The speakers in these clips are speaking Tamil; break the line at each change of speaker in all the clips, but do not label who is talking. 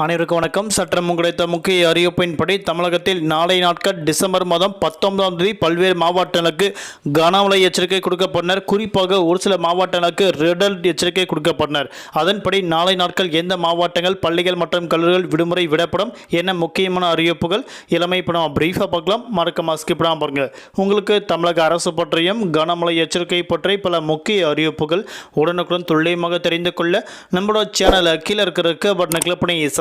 அனைவருக்கும் வணக்கம். சற்றம் கிடைத்த முக்கிய அறிவிப்பின்படி தமிழகத்தில் நாளை நாட்கள் டிசம்பர் மாதம் பத்தொன்பதாம் தேதி பல்வேறு மாவட்டங்களுக்கு கனமழை எச்சரிக்கை கொடுக்கப்பட்டனர். குறிப்பாக ஒரு சில மாவட்டங்களுக்கு ரெடல்ட் எச்சரிக்கை கொடுக்கப்பட்டனர். அதன்படி நாளை நாட்கள் எந்த மாவட்டங்கள் பள்ளிகள் மற்றும் கல்லூரிகள் விடுமுறை விடப்படும் என்ன முக்கியமான அறிவிப்புகள் இளமை படம் பிரீஃபாக பார்க்கலாம். மறக்காம ஸ்கிப் பண்ணாம பாருங்க. உங்களுக்கு தமிழக அரசு பற்றியும் கனமழை எச்சரிக்கை பற்றி பல முக்கிய அறிவிப்புகள் உடனுக்குடன் துல்லியமாக தெரிந்து கொள்ள நம்மளோட சேனலை கீழே இருக்கிற இருக்க பட்டனை கிளிக் பண்ணி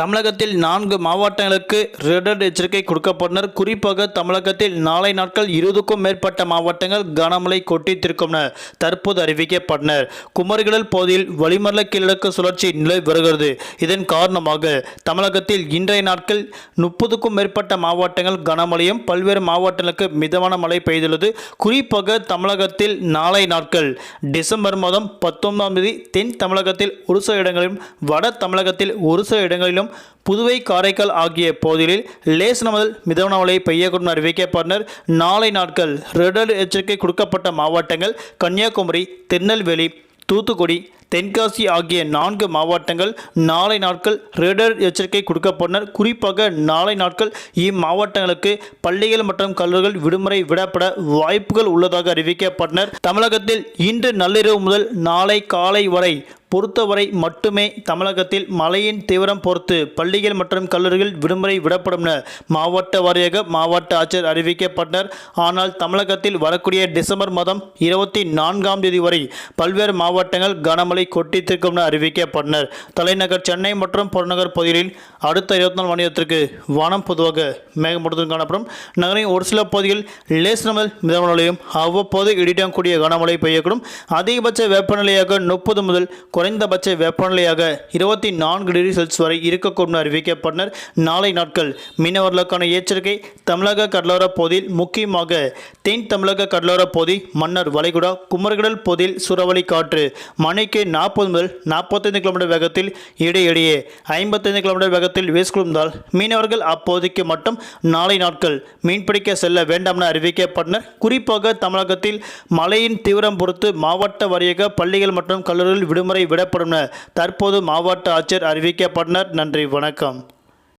தமிழகத்தில் நான்கு மாவட்டங்களுக்கு ரெட் எச்சரிக்கை கொடுக்கப்பட்டனர். குறிப்பாக தமிழகத்தில் நாளை நாட்கள் இருபதுக்கும் மேற்பட்ட மாவட்டங்கள் கனமழை கொட்டித்திருக்கும் என தற்போது அறிவிக்கப்பட்டனர். குமரிகடல் பகுதியில் வளிமண்டல கிழக்கு சுழற்சி நிலை வருகிறது. இதன் காரணமாக தமிழகத்தில் இன்றைய நாட்கள் முப்பதுக்கும் மேற்பட்ட மாவட்டங்கள் கனமழையும் பல்வேறு மாவட்டங்களுக்கு மிதமான மழை பெய்துள்ளது. குறிப்பாக தமிழகத்தில் நாளை நாட்கள் டிசம்பர் மாதம் பத்தொன்பதாம் தேதி தென் தமிழகத்தில் ஒரு சில இடங்களிலும் வட தமிழகத்தில் ஒரு சில இடங்களிலும் புதுவை காரைக்கால் ஆகிய பகுதிகளில் லேசன முதல் மிதமான மழை பெய்யக்கூடும் அறிவிக்கப்பட்டனர் நாளை நாட்கள் ரெட் அலர்ட் எச்சரிக்கை கொடுக்கப்பட்ட மாவட்டங்கள் கன்னியாகுமரி திருநெல்வேலி தூத்துக்குடி தென்காசி ஆகிய நான்கு மாவட்டங்கள் நாளை நாட்கள் ரேடர் எச்சரிக்கை கொடுக்கப்பட்டனர் குறிப்பாக நாளை நாட்கள் இம்மாவட்டங்களுக்கு பள்ளிகள் மற்றும் கல்லூரிகள் விடுமுறை விடப்பட வாய்ப்புகள் உள்ளதாக அறிவிக்கப்பட்டனர் தமிழகத்தில் இன்று நள்ளிரவு முதல் நாளை காலை வரை பொறுத்தவரை மட்டுமே தமிழகத்தில் மழையின் தீவிரம் பொறுத்து பள்ளிகள் மற்றும் கல்லூரிகள் விடுமுறை விடப்படும் என மாவட்ட வாரியாக மாவட்ட ஆட்சியர் அறிவிக்கப்பட்டனர். ஆனால் தமிழகத்தில் வரக்கூடிய டிசம்பர் மாதம் இருபத்தி நான்காம் தேதி வரை பல்வேறு மாவட்டங்கள் கனமழை கொட்டித்திருக்கும் என அறிவிக்கப்பட்டனர். தலைநகர் சென்னை மற்றும் புறநகர் பகுதிகளில் அடுத்த இருபத்தி நாலு மணி நேரத்திற்கு வானம் பொதுவாக மேகமூட்டத்துடன் காணப்படும். நகரின் ஒரு சில பகுதிகளில் லேசனமல் மிதமலையும் அவ்வப்போது இடிடம் கூடிய கனமழை பெய்யக்கூடும். அதிகபட்ச வெப்பநிலையாக முப்பது முதல் குறைந்தபட்ச வெப்பநிலையாக இருபத்தி நான்கு டிகிரி செல்சியஸ் வரை இருக்கக்கூடும் என அறிவிக்கப்பட்டனர். நாளை நாட்கள் மீனவர்களுக்கான எச்சரிக்கை. தமிழக கடலோர பகுதியில் முக்கியமாக தென் தமிழக கடலோர பகுதி மன்னர் வளைகுடா குமரகடல் பகுதியில் சூறாவளி காற்று. மணிக்கு நாற்பது முதல் நாற்பத்தைந்து கிலோமீட்டர் வேகத்தில் இடையிடையே ஐம்பத்தைந்து கிலோமீட்டர் வேகத்தில் வீசிக்கொண்டால் மீனவர்கள் அப்போதைக்கு மட்டும் நாளை நாட்கள் மீன்பிடிக்க செல்ல வேண்டாம் என அறிவிக்கப்பட்டனர். குறிப்பாக தமிழகத்தில் மழையின் தீவிரம் பொறுத்து மாவட்ட வாரியாக பள்ளிகள் மற்றும் கல்லூரிகள் விடுமுறை விடப்படும் தற்போது மாவட்ட ஆட்சியர் அறிவிக்கப்பட்டனர். நன்றி வணக்கம்.